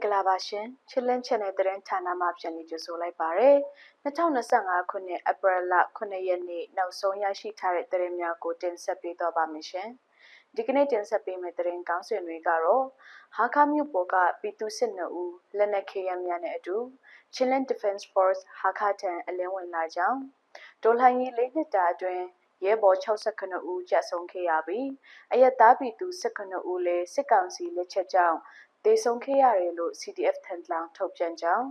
င်္ဂလာပါရှင်ချစ်လင်း channel သတင်းဌာနမှပြန်လည်ကြိုဆိုလိုက်ပါရယ်2025ခုနှစ်ဧပြီလ9ရက်နေ့နောက်ဆုံးရရှိထားတဲ့သတင်းများကိုတင်ဆက်ပေးသွားပါမယ်ရှင်ဒီကနေ့တင်ဆက်ပေးမယ့်သတင်းကောင်းစင်တွေကတော့ဟာခါမြို့ပေါ်ကပြည်သူစစ်နှုတ်ဦးလက်နက်ခဲယမ်းများနဲ့အတူ Chilean Defense Force ဟာခါထံအလင်းဝင်လာကြောင်းဒေါ်လာရင်းလေးနှစ်တာအတွင်းရဲဘော်69ဦးကြာဆုံးခဲ့ရပြီးအရက်သားပြည်သူ19ဦးလည်းစစ်ကောင်စီလက်ချက်ကြောင့် သေဆုံးခဲ့ရတယ်လို့ CDF ထန်တလန်ထုတ်ပြန်ကြောင်း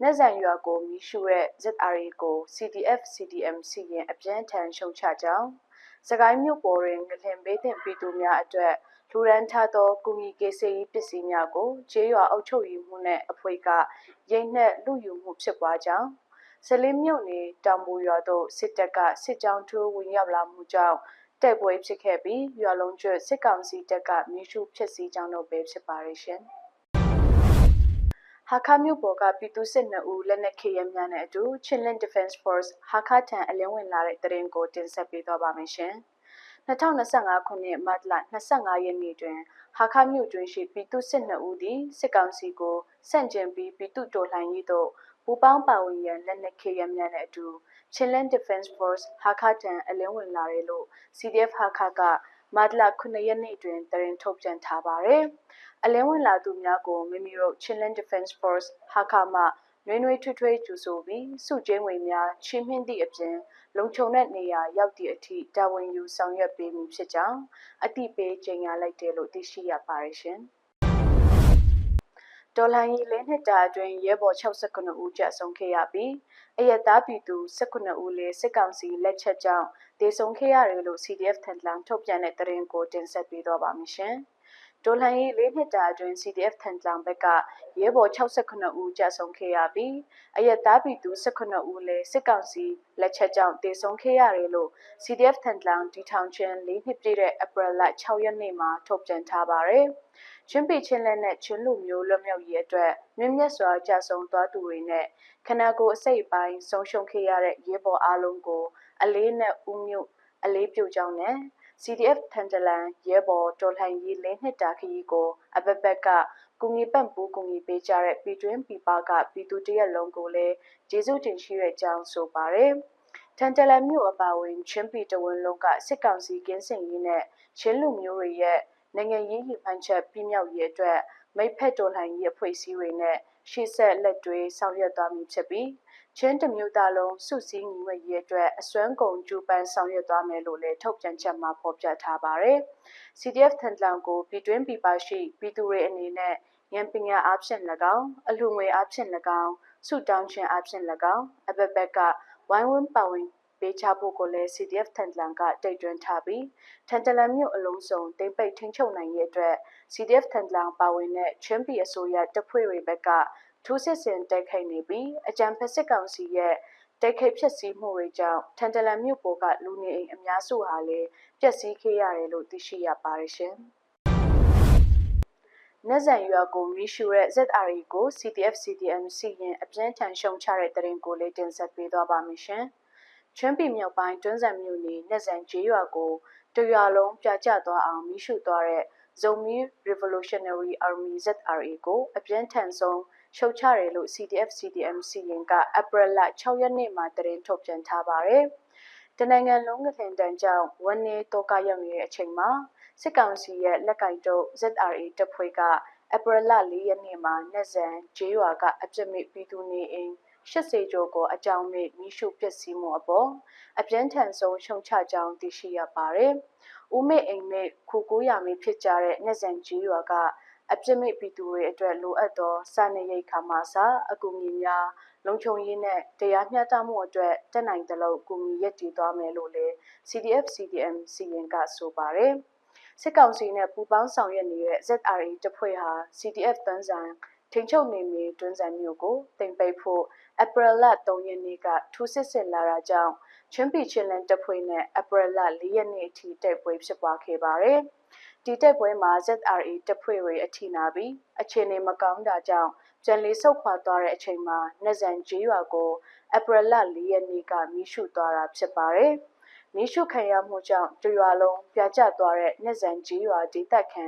နက်ဇန်ရွာကိုမီးရှို့တဲ့ ZRA ကို CDF CDM စီရင်အပြင်းထန်ရှုံချကြောင်းစကိုင်းမြို့ပေါ်တွင်ငလင်ဘေးသင့်ပြည်သူများအတွက်လူရန်ထားသောကုမီကေစေးပစ္စည်းများကိုခြေရွာအုပ်ချုပ်ရေးမှုနှင့်အဖွဲ့ကရိတ်နှက်လူယူမှုဖြစ်ပွားကြောင်းဆလင်းမြို့နယ်တောင်ပူရွာသို့စစ်တပ်ကစစ်ကြောင်းထိုးဝင်ရောက်လာမှုကြောင့် တိုက်ပွဲဖြစ်ခဲ့ပြီးရွာလုံးကျွတ်စစ်ကောင်စီတပ်ကမြေရှုဖြစ်စည်းကြောင်းတို့ပဲဖြစ်ပါရဲ့ရှင်။ဟာခါမြို့ပေါ်ကပြည်သူစစ်နှစ်ဦးလက်နက်ခဲယမ်းများနဲ့အတူ Chinland Defense Force ဟာခါထံအလင်းဝင်လာတဲ့တရင်ကိုတင်ဆက်ပေးသွားပါမယ်ရှင်။2025ခုနှစ်မတ်လ25ရက်နေ့တွင်ဟာခါမြို့တွင်ရှိပြည်သူစစ်နှစ်ဦးသည်စစ်ကောင်စီကိုစန့်ကျင်ပြီးပြည်သူတော်လှန်ရေးသို့ပူးပေါင်းပါဝင်ရန်လက်နက်ခဲယမ်းများနဲ့အတူ Chinland Defense Force ဟာခါထံအလင်းဝင်လာတယ်လို့ CDF ဟာခါကမတ်လ9ရက်နေ့တွင်တရင်ထုတ်ပြန်ထားပါတယ်။အလင်းဝင်လာသူများကိုမိမိတို့ Chilean Defense Force ဟာခါမှနှွေးနှွေးထွေးထွေးကြိုဆိုပြီးစုကျင်းဝင်များချီးမြှင့်သည့်အပြင်လုံခြုံတဲ့နေရာရောက်သည့်အထိတာဝန်ယူဆောင်ရွက်ပေးမည်ဖြစ်ကြောင်းအတိပေးကြေညာလိုက်တယ်လို့သိရှိရပါတယ်ရှင်။ ဒေါ်လာရီလေးနှစ်တာအတွင်းရဲဘော်69ဦးကြာဆုံးခဲ့ရပြီးအယက်သားပြည်သူ19ဦးလည်းစစ်ကောင်စီလက်ချက်ကြောင့်ဒေဆုံးခဲ့ရတယ်လို့ CDF ထန်တလန်ထုတ်ပြန်တဲ့သတင်းကိုတင်ဆက်ပေးတော့ပါမယ်ရှင်။ဒေါ်လာရေးလေးနှစ်တာအတွင်း CDF ထန်တလန်ဘက်ကရဲဘော်68ဦးကြာဆုံးခဲ့ရပြီးအရက်သားပြည်သူ18ဦးလည်းစစ်ကောင်စီလက်ချက်ကြောင့်တေဆုံးခဲ့ရတယ်လို့ CDF ထန်တလန်ဒီထောင်ချင်းလေးနှစ်ပြည့်တဲ့ April လ6ရက်နေ့မှာထုတ်ပြန်ထားပါတယ်။ ချင်းပီချင်းလက်နဲ့ချင်းလူမျိုးလွတ်မြောက်ရေးအတွက်မြင့်မြတ်စွာကြာဆုံးသွားသူတွေနဲ့ခန္ဓာကိုယ်အစိတ်ပိုင်းဆုံးရှုံးခဲ့ရတဲ့ရဲဘော်အားလုံးကို အလေးနဲ့ဥမြုပ်အလေးပြုကြောင်းနဲ့ CDF ထန်တလန်ရဲဘော်တော်လှန်ရေးလင်းနှစ်တာခရီးကိုအပပက်ကကူညီပံ့ပိုးကူညီပေးကြတဲ့ပြည်တွင်းပြည်ပကပြည်သူတရက်လုံးကိုလည်းကျေးဇူးတင်ရှိတဲ့အကြောင်းဆိုပါတယ်။ထန်တလန်မြို့အပါအဝင်ချင်းပြည်တဝန်လုံးကစစ်ကောင်စီကင်းစင်ရေးနဲ့ချင်းလူမျိုးတွေရဲ့ နိုင်ငံရေးရည်မှန်းချက်ပြမြောက်ရေးအတွက်မိဖက်တော်လှန်ရေးအဖွဲ့အစည်းတွေနဲ့ရှေ့ဆက်လက်တွဲဆောင်ရွက်သွားမည်ဖြစ်ပြီးချင်းတမျိုးသားလုံးစုစည်းညီညွတ်ရေးအတွက်အစွမ်းကုန်ကြိုးပမ်းဆောင်ရွက်သွားမယ်လို့လည်းထုတ်ပြန်ချက်မှာဖော်ပြထားပါတယ်။ CDF ထန်တလန်ကိုပြည်တွင်းပြည်ပရှိပြည်သူတွေအနေနဲ့ရန်ပညာအဖြစ်၎င်းအလှငွေအဖြစ်၎င်းစုတောင်းခြင်းအဖြစ်၎င်းအဘက်ဘက်ကဝိုင်းဝန်းပါဝင် ပေးချဖို့ကိုလည်း CDF ထန်တလန်ကတိတ်တွန်းထားပြီးထန်တလန်မြို့အလုံးစုံတိမ့်ပိတ်ထိန်းချုပ်နိုင်ရေးအတွက် CDF ထန်တလန်ပါဝင်တဲ့ချင်းပြည်အစိုးရတပ်ဖွဲ့တွေဘက်ကထိုးစစ်ဆင်တိုက်ခိုက်နေပြီးအကြံဖက်စစ်ကောင်စီရဲ့တိုက်ခိုက်ဖြစ်စည်းမှုတွေကြောင့်ထန်တလန်မြို့ပေါ်ကလူနေအိမ်အများစုဟာလည်းပျက်စီးခဲ့ရတယ်လို့သိရှိရပါတယ်ရှင်။နက်ဇန်ရွာကိုမီရှူရဲ့ ZRE ကို CTF CTM စီရင်အပြင်းထန်ရှုံချတဲ့တရင်ကိုလေးတင်ဆက်ပေးသွားပါမယ်ရှင်။ ချွန်းပြည်မြောက်ပိုင်းတွန်းဆန်မြို့နယ်နက်ဇန်ကျေးရွာကိုတရွာလုံးပြကျသွားအောင်မီရှူသွားတဲ့ Zomi Revolutionary Army ZRA ကိုအပြင်းထန်ဆုံးရှုတ်ချတယ်လို့ CDF CDM စီရင်က April လ6ရက်နေ့မှာသတင်းထုတ်ပြန်ထားပါတယ်။တနိုင်ငံလုံးကလင်တန်းကြောင့်ဝန်နေတော့ကရောက်နေတဲ့အချိန်မှာစစ်ကောင်စီရဲ့လက်ကင်တုပ် ZRA တပ်ဖွဲ့က April လ4ရက်နေ့မှာနှက်ဇန်ဂျေးရွာကအပြစ်မဲ့ပြည်သူနေအိမ် 80ကျော်ကိုအကြောင်းမဲ့မိရှုပစ္စည်းမှုအပေါ်အပြင်းထန်ဆုံးရှုံချကြောင်းသိရှိရပါတယ်။ဦးမေအိမ်မဲ့ခုကိုရမေဖြစ်ကြတဲ့နှက်ဇန်ဂျေးရွာကအပြစ်မဲ့ပြည်သူတွေအတွက်လိုအပ်သောစာနေရိတ်ခါမှစာအကူအညီများလုံခြုံရေးနဲ့တရားမျှတမှုအတွက်တက်နိုင်သလောက်ကူညီရည်တည်သွားမယ်လို့လည်း CDF CDM စီရင်ကဆိုပါတယ်စစ်ကောင်စီနဲ့ပူးပေါင်းဆောင်ရွက်နေတဲ့ ZRA တပ်ဖွဲ့ဟာ CDF တန်းဆိုင်ထိန်ချုပ်နေမီတွန်းဆန်မျိုးကိုတင်ပိတ်ဖို့ April လ3ရက်နေ့ကထူးစစ်ဆင်လာတာကြောင့်ချင်းပီချင်းလန်တပ်ဖွဲ့နဲ့ April လ4ရက်နေ့အထိတိုက်ပွဲဖြစ်ပွားခဲ့ပါတယ်။ဒီတိုက်ပွဲမှာ ZRA တပ်ဖွဲ့တွေအထိနာပြီးအခြေအနေမကောင်းတာကြောင့်ကြံလီဆုတ်ခွာသွားတဲ့အချိန်မှာနှဇန်ဂျေးရွာကိုဧပြီလ၄ရက်နေ့ကမိရှုသွားတာဖြစ်ပါတယ်။မိရှုခံရမှုကြောင့်ကြွာလုံးပြကျသွားတဲ့နှဇန်ဂျေးရွာဒေသခံ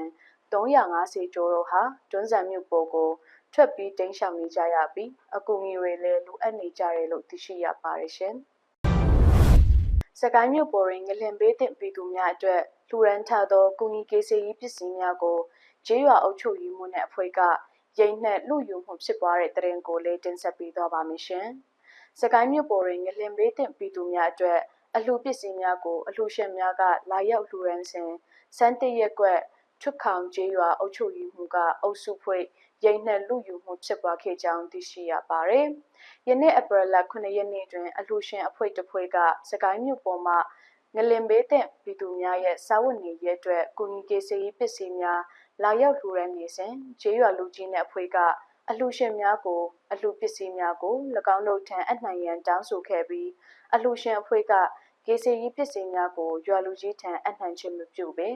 350ကျော်တို့ဟာတွန်းဆန်မြို့ပေါ်ကို ထွက်ပြီးတိမ်းရှောင်နေကြရပြီးအကူအညီတွေလည်းလိုအပ်နေကြတယ်လို့သိရှိရပါတယ်ရှင်။စကိုင်းမြို့ပေါ်တွင်ငလင်ဘေးတင်ပြည်သူများအတွက်လူရန်ထသောကုညီကေစီရေးပစ္စည်းများကိုကျေးရွာအုပ်ချုပ်ရေးမှူးနဲ့အဖွဲ့ကရိတ်နှက်လူယူမှုဖြစ်ပွားတဲ့တရင်ကိုလည်းတင်ဆက်ပေးသွားပါမယ်ရှင်။စကိုင်းမြို့ပေါ်တွင်ငလင်ဘေးတင်ပြည်သူများအတွက်အလှပစ္စည်းများကိုအလှရှင်များကလာရောက်လူရန်စဉ်စန်းတရက်ကွက်ထွတ်ခေါင်ကျေးရွာအုပ်ချုပ်ရေးမှူးကအုပ်စုဖွဲ့ ရိတ်နှက်လူယူမှုဖြစ်ပွားခဲ့ကြောင်းသိရှိရပါတယ်။ယနေ့အပရလ9ရက်နေ့တွင်အလှရှင်အဖွဲ့တစ်ဖွဲ့ကစကိုင်းမြို့ပေါ်မှငလင်ဘေးတဲ့ပြည်သူများရဲ့စာဝတ်နေရေးအတွက်ကုညီကေစီပစ္စည်းများလာရောက်လှူဒါန်းနေစဉ်ကျေးရွာလူကြီးနဲ့အဖွဲ့ကအလှရှင်များကိုအလှပစ္စည်းများကို၎င်းတို့ထံအနှံရန်တောင်းဆိုခဲ့ပြီးအလှရှင်အဖွဲ့ကကေစီပစ္စည်းများကိုရွာလူကြီးထံအနှံခြင်းမပြုပေင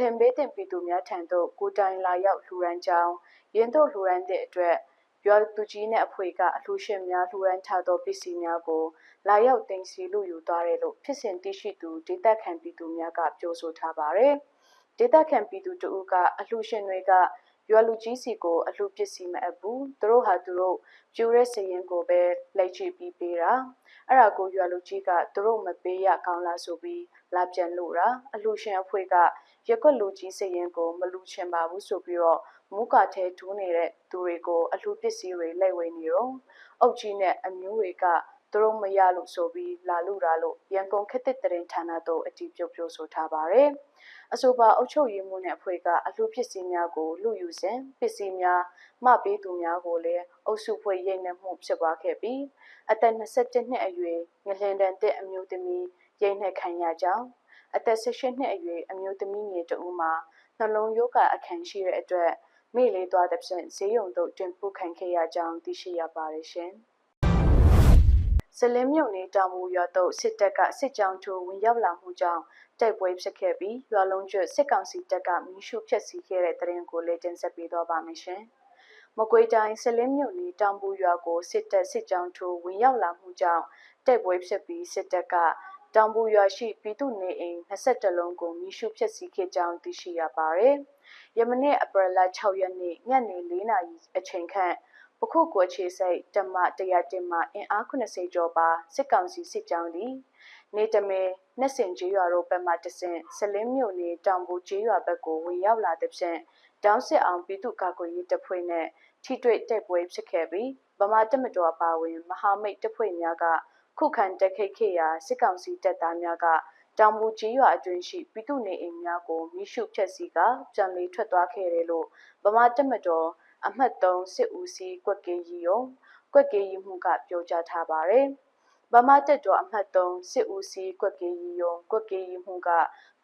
လင်ဘေးတင်ပြည်သူများထံသို့ကိုတိုင်လာရောက်လှူဒါန်းကြောင်းရင်းတို့လှူဒါန်းတဲ့အတွက်ရွာသူကြီးနဲ့အဖွဲ့ကအလှရှင်များလှူဒါန်းထားသောပစ္စည်းများကိုလာရောက်တင်စီလူယူသွားတယ်လို့ဖြစ်စဉ်သိရှိသူဒေသခံပြည်သူများကပြောဆိုထားပါတယ်။ဒေသခံပြည်သူတဦးကအလှရှင်တွေက ရွာလူကြီးစီကိုအလှပစ္စည်းမအပ်ဘူးသူတို့ဟာသူတို့ပြူတဲ့စရင်ကိုပဲလိုက်ချပြီးပေးတာအဲ့ဒါကိုရွာလူကြီးကသူတို့မပေးရကောင်းလားဆိုပြီးလာပြန်လို့တာအလှရှင်အဖွဲ့ကရက်ွက်လူကြီးစရင်ကိုမလူချင်ပါဘူးဆိုပြီးတော့မူကာထဲဒူးနေတဲ့သူတွေကိုအလှပစ္စည်းတွေလိုက်ဝေနေတော့အုတ်ကြီးနဲ့အမျိုးတွေကသူတို့မရလို့ဆိုပြီးလာလူတာလို့ရန်ကုန်ခေတ်သစ်တရင်ဌာနသို့အတည်ပြုပြောဆိုထားပါတယ်။ အဆိုပါအုပ်ချုပ်ရေးမှူးနဲ့အဖွဲ့ကအလှပစ္စည်းများကိုလူယူစဉ်ပစ္စည်းများမှပေးသူများကိုလည်းအုပ်စုဖွဲ့ရိတ်နှက်မှုဖြစ်ပွားခဲ့ပြီးအသက်22နှစ်အရွယ်ငလင်တန်တဲ့အမျိုးသမီးရိတ်နှက်ခံရကြောင်းအသက်16နှစ်အရွယ်အမျိုးသမီးငယ်တဦးမှာနှလုံးရောဂါအခမ်းရှိတဲ့အတွက်မိလေးသွားတဲ့ဖြင့်ဈေးရုံသို့တင်ပို့ခံခဲ့ရကြောင်းသိရှိရပါတယ်ရှင်။ဇလင်းမြုံနေတောင်မူရွာသို့စစ်တပ်ကစစ်ကြောင်းထိုးဝင်ရောက်လာမှုကြောင့် တိုက်ပွဲဖြစ်ခဲ့ပြီးရွာလုံးကျွတ်စစ်ကောင်စီတပ်ကမီးရှို့ဖျက်ဆီးခဲ့တဲ့တရင်ကိုလည်းတင်ဆက်ပေးတော့ပါမယ်ရှင်။မကွေတိုင်းဆလင်းမြုံနေတောင်ပူရွာကိုစစ်တပ်စစ်ကြောင်းထိုးဝင်ရောက်လာမှုကြောင့်တိုက်ပွဲဖြစ်ပြီးစစ်တပ်ကတောင်ပူရွာရှိပြည်သူနေအိမ်22လုံးကိုမီးရှို့ဖျက်ဆီးခဲ့ကြောင်းသိရှိရပါတယ်။ယမနေ့အပရလ6ရက်နေ့ညနေ4နာရီအချိန်ခန့်ပခုတ်ကိုအခြေစိတ်တမ100တင်မှအင်အား80ကျော်ပါစစ်ကောင်စီစစ်ကြောင်းသည် နေတမဲနှစ်စင်ကျေးရွာတို့ဘက်မှတဆင့်ဆလင်းမြို့နယ်တောင်ပူကျေးရွာဘက်ကိုဝင်ရောက်လာတဲ့ဖြင့်တောင်းစစ်အောင်ပြည်သူ့ကာကွယ်ရေးတပ်ဖွဲ့နဲ့ထိတွေ့တိုက်ပွဲဖြစ်ခဲ့ပြီးဗမာတပ်မတော်ပါဝင်မဟာမိတ်တပ်ဖွဲ့များကခုခံတိုက်ခိုက်ခဲ့ရာစစ်ကောင်စီတပ်သားများကတောင်ပူကြီးရွာအတွင်းရှိပြည်သူနေအိမ်များကိုမိရှုဖျက်ဆီးကပြန်လည်ထွက်သွားခဲ့တယ်လို့ဗမာတပ်မတော်အမှတ်3စစ်ဦးစီးကွက်ကေရီယုံကွက်ကေရီမှုကပြောကြားထားပါတယ်။ ဗမာတက်တော်အမှတ်3စစ်ဦးစီးကွက်ကေရီယုံကွက်ကေရီမှုက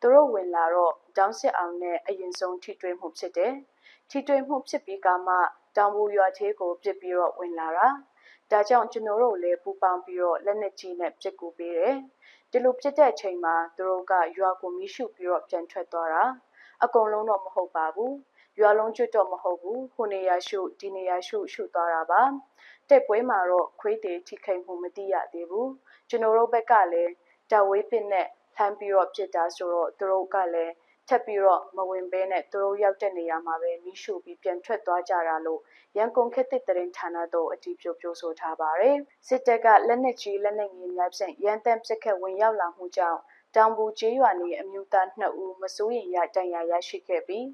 သူတို့ဝင်လာတော့တောင်းစစ်အောင်နဲ့အရင်ဆုံးထိတွေ့မှုဖြစ်တယ်။ထိတွေ့မှုဖြစ်ပြီးကမှတောင်ပူရွာသေးကိုပြစ်ပြီးတော့ဝင်လာတာ။ဒါကြောင့်ကျွန်တော်တို့လည်းပူပေါင်းပြီးတော့လက်နက်ကြီးနဲ့ပြစ်ကူပေးတယ်။ဒီလိုဖြစ်တဲ့အချိန်မှာသူတို့ကရွာကိုမီးရှို့ပြီးတော့ပြန်ထွက်သွားတာ။အကုန်လုံးတော့မဟုတ်ပါဘူး။ရွာလုံးကျွတ်တော့မဟုတ်ဘူးဟိုနေရာရှုဒီနေရာရှုရှုသွားတာပါ တက်ပွဲမှာတော့ခွေးတေထိခိုက်မှုမသိရသေးဘူးကျွန်တော်တို့ဘက်ကလည်းတဝေးပစ်နဲ့လှမ်းပြီးတော့ပြစ်တာဆိုတော့သူတို့ကလည်းထပ်ပြီးတော့မဝင်ဘဲနဲ့သူတို့ရောက်တဲ့နေရာမှာပဲမိရှုပြီးပြန်ထွက်သွားကြတာလို့ရန်ကုန်ခေတ်သစ်တရင်ဌာနတို့အတည်ပြုပြောဆိုထားပါတယ်စစ်တပ်ကလက်နက်ကြီးလက်နက်ငယ်များဖြင့်ရန်တမ်းပစ်ခတ်ဝင်ရောက်လာမှုကြောင့်တောင်ပူကျေးရွာနေအမျိုးသား2ဦးမစိုးရိမ်ရတန်ရာရရှိခဲ့ပြီး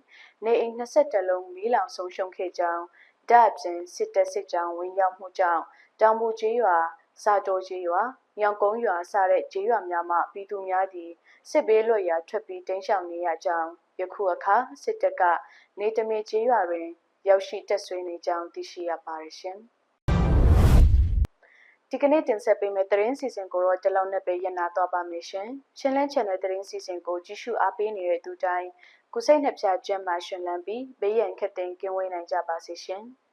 နေအိမ်22လုံးမီးလောင်ဆုံးရှုံးခဲ့ကြောင်းဓာ တ်ပြင်စစ်တပ်စစ်ကြောင်းဝင်ရောက်မှုကြောင့်တောင်ပူကျေးရွာစာတော်ကျေးရွာညောင်ကုန်းရွာစတဲ့ကျေးရွာများမှပြည်သူများသည်စစ်ဘေးလွတ်ရာထွက်ပြီးတိမ်းရှောင်နေရကြောင်းယခုအခါစစ်တပ်ကနေတမေကျေးရွာတွင် ရောက်ရှိတက်ဆွေးနေကြောင်းသိရှိရပါတယ်ရှင်။ဒီကနေ့တင်ဆက်ပေးမယ့်သတင်းစီစဉ်ကိုတော့ဒီလောက်နဲ့ပဲရနာတော့ပါမယ်ရှင်။ချင်းလန်း channel သတင်းစီစဉ်ကိုကြည့်ရှုအားပေးနေတဲ့သူတိုင်း ကိုစိတ်နှပြကျမ်းမှရှင်လန်းပြီးဘေးရန်ခက်တဲ့ကင်းဝေးနိုင်ကြပါစေရှင်။